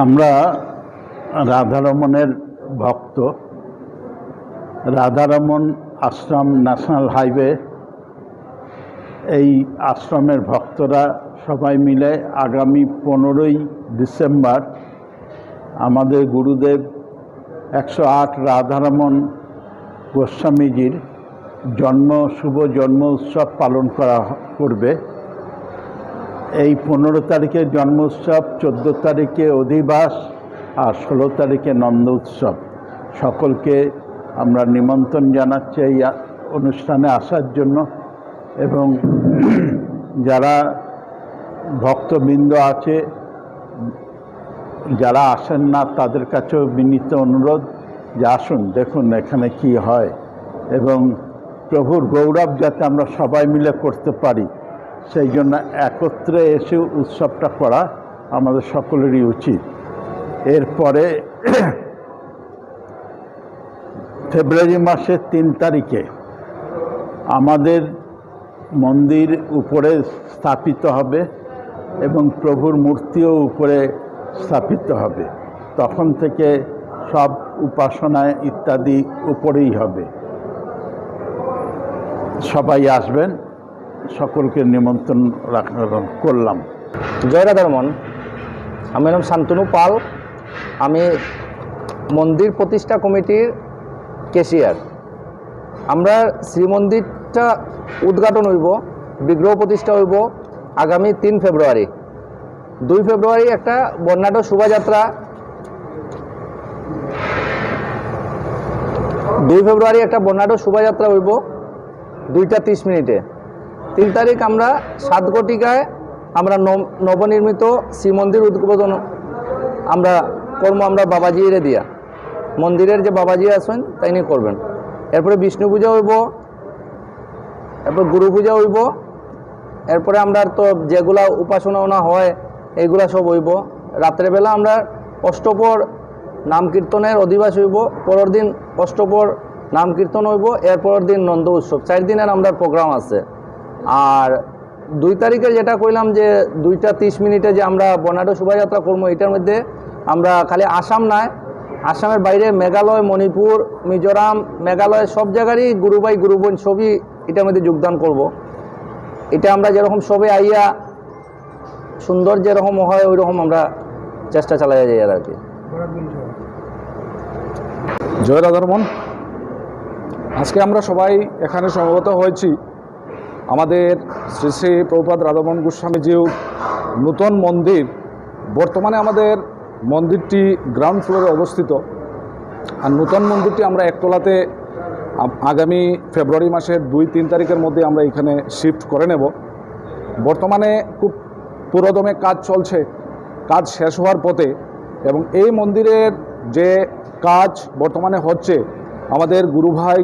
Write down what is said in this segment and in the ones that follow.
আমরা রাধারমণের ভক্ত। রাধারমণ আশ্রম national highway, এই আশ্রমের ভক্তরা সবাই মিলে আগামী পনেরোই ডিসেম্বর আমাদের গুরুদেব একশো আট রাধারমণ গোস্বামীজির জন্ম, শুভ জন্ম উৎসব পালন করা করবে। এই পনেরো তারিখে জন্ম উৎসব চোদ্দ তারিখে অধিবাস আর ষোলো তারিখে নন্দ উৎসব। সকলকে আমরা নিমন্ত্রণ জানাচ্ছি এই অনুষ্ঠানে আসার জন্য এবং যারা ভক্তবৃন্দ আছে, যারা আসেন না, তাদের কাছেও বিনীত অনুরোধ যে আসুন, দেখুন এখানে কি হয়। এবং প্রভুর গৌরব যাতে আমরা সবাই মিলে করতে পারি। সেই জন্য একত্রে এসে উৎসবটা করা আমাদের সকলেরই উচিত। এরপরে ফেব্রুয়ারি মাসের তিন তারিখে আমাদের মন্দির উপরে স্থাপিত হবে এবং প্রভুর মূর্তিও উপরে স্থাপিত হবে। তখন থেকে সব উপাসনায় ইত্যাদি উপরেই হবে। সবাই আসবেন। সকলকে নিমন্ত্রণ করলাম। জয় রাধারমন আমার নাম শান্তনু পাল। আমি মন্দির প্রতিষ্ঠা কমিটির কেশিয়ার। আমরা শ্রীমন্দিরটা উদ্ঘাটন হইব, বিগ্রহ প্রতিষ্ঠা হইব আগামী তিন ফেব্রুয়ারি। দুই ফেব্রুয়ারি একটা বর্ণাঢ্য শোভাযাত্রা। দুই ফেব্রুয়ারি একটা বর্ণাঢ্য শোভাযাত্রা হইব, দুইটা তিরিশ মিনিটে। তিন তারিখ আমরা সাত ঘটিকায় আমরা নব- নবনির্মিত শ্রীমন্দির উদ্বোধন আমরা কর্ম আমরা বাবাজিরে দিয়া। মন্দিরের যে বাবাজি আছেন তাই নিয়ে করবেন। এরপরে বিষ্ণু পূজা হইব, এরপর গুরু পূজা হইব, এরপরে আমরা তো যেগুলা উপাসনা ওনা হয়, এইগুলা সব হইব। রাত্রেবেলা আমরা অষ্টপর নাম কীর্তনের অধিবাস হইব, পরের দিন অষ্টপর নাম কীর্তন হইব এরপরের দিন নন্দ উৎসব। চার দিনের আমরা প্রোগ্রাম আছে। আর দুই তারিখে যেটা কইলাম যে দুইটা তিরিশ মিনিটে যে আমরা বর্ণাঢ্য শোভাযাত্রা করব, এটার মধ্যে আমরা খালি আসাম নয় আসামের বাইরে মেঘালয়, মণিপুর, মিজোরাম, মেঘালয় সব জায়গারই গুরুবাই গুরুবোন সবই এটার মধ্যে যোগদান করব। এটা আমরা যেরকম সবে আইয়া সুন্দর যেরকম হয় ওই রকম আমরা চেষ্টা চালাই যাই আর কি। জয় রাধারমন। আজকে আমরা সবাই এখানে সমবেত হয়েছি। আমাদের শ্রী শ্রী প্রভুপাদ রাধামন গোস্বামীজিও নূতন মন্দির, বর্তমানে আমাদের মন্দিরটি গ্রাউন্ড ফ্লোরে অবস্থিত। আর নূতন মন্দিরটি আমরা একতলাতে আগামী ফেব্রুয়ারি মাসের দুই তিন তারিখের মধ্যে আমরা এখানে শিফট করে নেব। বর্তমানে খুব পুরোদমে কাজ চলছে, কাজ শেষ হওয়ার পথে এবং এই মন্দিরের যে কাজ বর্তমানে হচ্ছে, আমাদের গুরু ভাই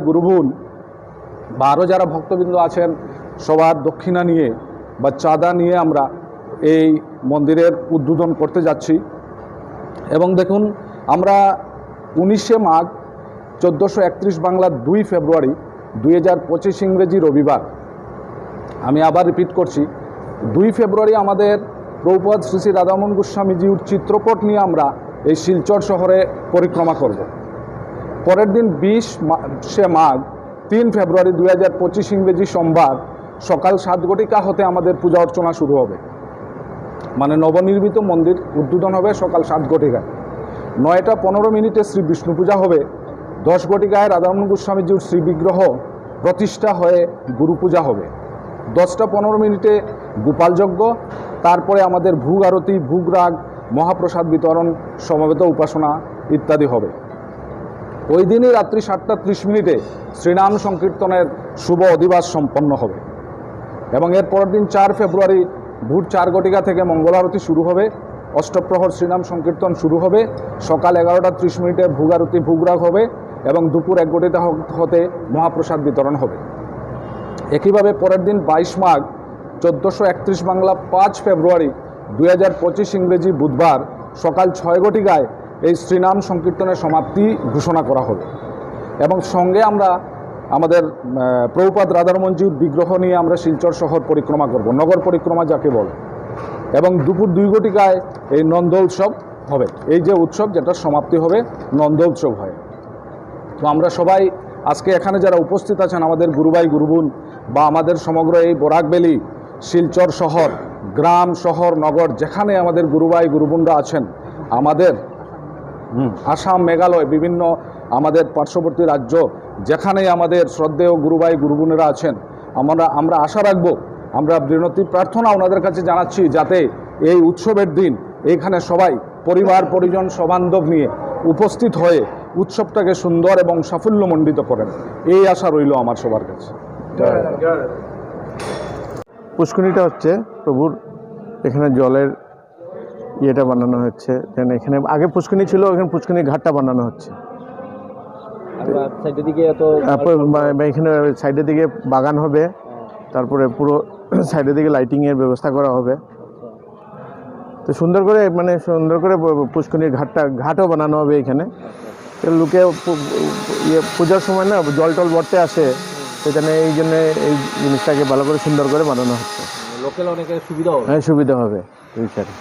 বা আরও যারা ভক্তবৃন্দ আছেন সবার দক্ষিণা নিয়ে বা চাঁদা নিয়ে আমরা এই মন্দিরের উদ্বোধন করতে যাচ্ছি। এবং দেখুন, আমরা উনিশে মাঘ চোদ্দোশো একত্রিশ বাংলার দুই ফেব্রুয়ারি দুই হাজার পঁচিশ ইংরেজি রবিবার, আমি আবার রিপিট করছি, দুই ফেব্রুয়ারি আমাদের প্রভুপাদ শ্রী শ্রী রাধামোহন গোস্বামীজির চিত্রপট নিয়ে আমরা এই শিলচর শহরে পরিক্রমা করব। পরের দিন বিশ সে মাঘ তিন ফেব্রুয়ারি দুই হাজার পঁচিশ ইংরেজি সোমবার সকাল সাত ঘটিকা হতে আমাদের পূজা অর্চনা শুরু হবে। মানে নবনির্মিত মন্দির উদ্বোধন হবে সকাল সাত ঘটিকায় নয়টা পনেরো মিনিটে শ্রী বিষ্ণু পূজা হবে। দশ ঘটিকায় রাধারমণ গোস্বামীজির শ্রী বিগ্রহ প্রতিষ্ঠা হয়ে গুরু পূজা হবে। দশটা পনেরো মিনিটে গোপাল যজ্ঞ, তারপরে আমাদের ভোগ আরতি, ভোগ রাগ, মহাপ্রসাদ বিতরণ, সমবেত উপাসনা ইত্যাদি হবে। ওই দিনই রাত্রি সাতটা ত্রিশ মিনিটে শ্রীনাম সংকীর্তনের শুভ অধিবাস সম্পন্ন হবে। এবং এর পরের দিন চার ফেব্রুয়ারি ভোর চার ঘটিকা থেকে মঙ্গল আরতি শুরু হবে। অষ্টপ্রহর শ্রীনাম সংকীর্তন শুরু হবে। সকাল এগারোটা ত্রিশ মিনিটে ভোগ আরতি ভোগরাগ হবে এবং দুপুর এক ঘটিকা হ- হতে মহাপ্রসাদ বিতরণ হবে। একইভাবে পরের দিন বাইশ মাঘ চোদ্দোশো একত্রিশ বাংলা পাঁচ ফেব্রুয়ারি দুই হাজার পঁচিশ ইংরেজি বুধবার সকাল ছয় ঘটিকায় এই শ্রীনাম সংকীর্তনের সমাপ্তি ঘোষণা করা হবে। এবং সঙ্গে আমরা আমাদের আহ, প্রভুপাদ রাধারমঞ্জির বিগ্রহ নিয়ে আমরা শিলচর শহর পরিক্রমা করব। নগর পরিক্রমা যাকে বলে। এবং দুপুর দুই ঘটিকায় এই নন্দ উৎসব হবে। এই যে উৎসব যেটা সমাপ্তি হবে নন্দ উৎসব হয়। তো আমরা সবাই আজকে এখানে যারা উপস্থিত আছেন আমাদের গুরুভাই গুরুবোন বা আমাদের সমগ্র এই বরাকবেলি শিলচর শহর গ্রাম শহর নগর যেখানে আমাদের গুরুভাই গুরুবোনরা আছেন আমাদের আসাম মেঘালয় বিভিন্ন আমাদের পার্শ্ববর্তী রাজ্য, যেখানেই আমাদের শ্রদ্ধেয় গুরুভাই গুরুবোনেরা আছেন, আমরা আমরা আশা রাখব, আমরা বিনতি প্রার্থনা ওনাদের কাছে জানাচ্ছি যাতে এই উৎসবের দিন এইখানে সবাই, পরিবার, পরিজন, সবান্ধব নিয়ে উপস্থিত হয়ে উৎসবটাকে সুন্দর এবং সাফল্যমণ্ডিত করেন। এই আশা রইল আমার সবার কাছে। পুষ্করিণীটা হচ্ছে প্রভুর, এখানে জলের ইয়েটা বানানো হচ্ছে। দেন এখানে আগে পুষ্করিণী ছিল, এখানে পুষ্করিণী ঘাটটা বানানো হচ্ছে। তারপর এখানে সাইডের দিকে বাগান হবে। তারপরে পুরো সাইডের দিকে লাইটিংয়ের ব্যবস্থা করা হবে। তো সুন্দর করে মানে সুন্দর করে পুষ্করিণীর ঘাটটা ঘাটও বানানো হবে এখানে। তো লোকে ইয়ে পূজার সময় না জল টল বর্তে আসে। সেখানে এই জন্য এই জিনিসটাকে ভালো করে সুন্দর করে বানানো হচ্ছে। লোকাল অনেকের সুবিধা হবে। হ্যাঁ সুবিধা হবে। ফিউচারে